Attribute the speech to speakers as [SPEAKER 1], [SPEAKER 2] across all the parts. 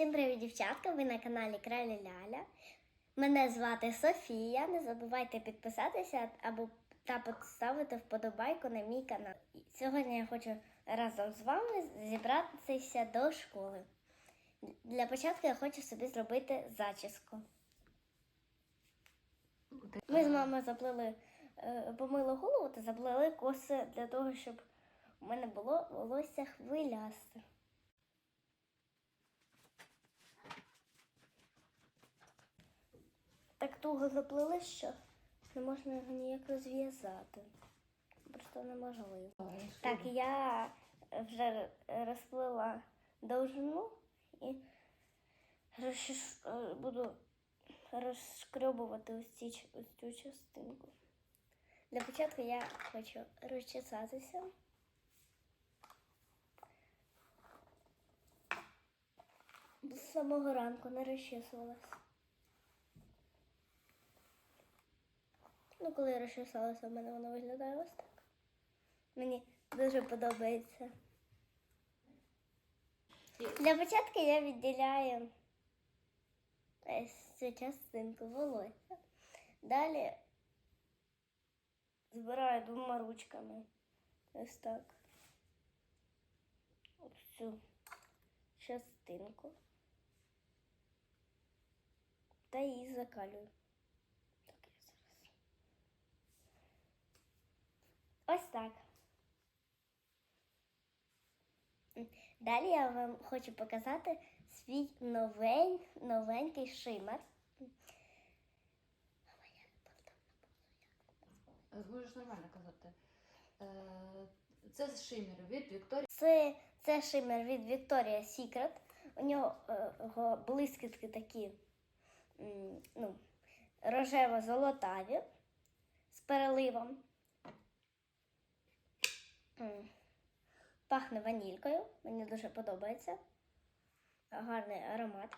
[SPEAKER 1] Всім привіт, дівчатка! Ви на каналі Кралі Ляля. Мене звати Софія. Не забувайте підписатися або та поставити вподобайку на мій канал. Сьогодні я хочу разом з вами зібратися до школи. Для початку я хочу собі зробити зачіску. Ми з мамою заплели, е, помили голову та заплели коси для того, щоб у мене було волосся хвилясте. Так туго заплели, що не можна його ніяк розв'язати. Просто неможливо. Так, я вже розплила довжину і розшиш... е, буду розшкрьобувати ось, ці, ось цю частинку. Для початку я хочу розчесатися. З самого ранку не розчесувалась. Ну, коли я розчесалася, в мене воно виглядає ось так. Мені дуже подобається. Для початку я відділяю ось цю частинку волосся. Далі збираю двома ручками. Ось так. Ось цю частинку. Та її закалюю. Так, я зараз. Ось так. Далі я вам хочу показати свій новень, новенький шимер.
[SPEAKER 2] Зможеш нормально казати. Е, Це шимер від Вікторії.
[SPEAKER 1] Це, це шимер від Victoria's Secret. У нього е, блискітки такі ну, рожево-золотаві з переливом. Пахне ванількою. Мені дуже подобається. Гарний аромат.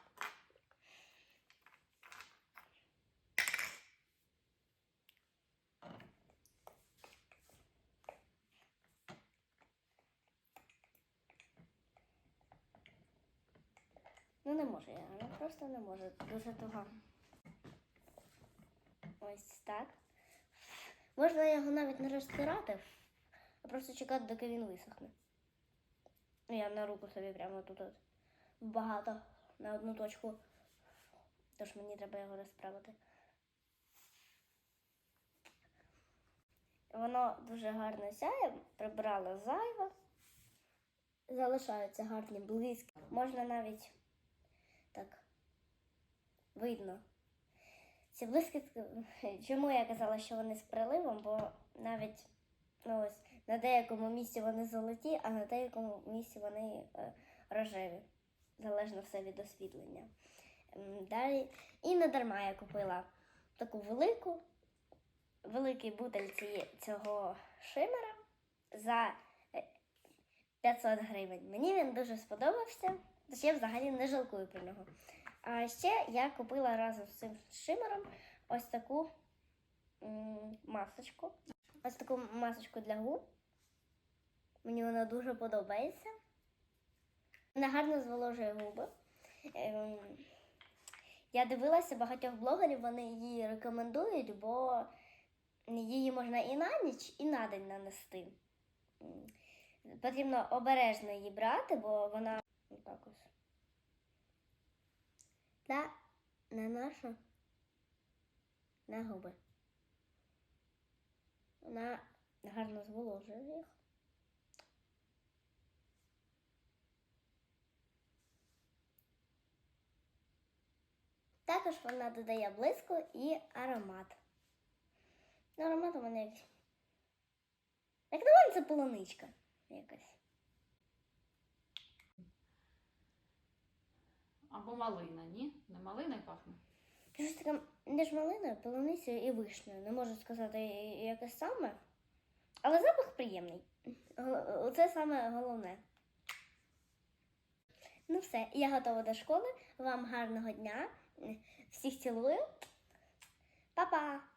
[SPEAKER 1] Ну не можу я, ну просто не можу. Дуже туга. Ось так. Можна його навіть не розтирати, а просто чекати, доки він висохне. Я на руку собі прямо тут от багато на одну точку. Тож мені треба його розправити. Воно дуже гарно сяє, прибрала зайве. Залишаються гарні близькі. Можна навіть так видно. Ці блискітки, чому я казала, що вони з приливом, бо навіть ну, ось, на деякому місці вони золоті, а на деякому місці вони е, рожеві. Залежно все від освітлення. Далі. І не дарма я купила таку велику, великий бутель цього шимера за е, 500 гривень. Мені він дуже сподобався, тож я взагалі не жалкую про нього. А ще я купила разом з цим шимером ось таку масочку. Ось таку масочку для губ. Мені вона дуже подобається. Вона гарно зволожує губи. Ем, Я дивилася багатьох блогерів, вони її рекомендують, бо її можна і на ніч, і на день нанести. Потрібно обережно її брати, бо вона так ось. Та на нашу на губи. Вона гарно зволожує їх. Також вона додає блиску і аромат. Ну, аромат у мене якийсь. Як на мене, це полуничка якась.
[SPEAKER 2] Або малина, ні? Не малиною пахне.
[SPEAKER 1] Щось таке між малиною, полуницею і вишнею. Не можу сказати яке саме. Але запах приємний. Оце саме головне. Ну все, я готова до школи. Вам гарного дня. Всіх цілую. Па-па!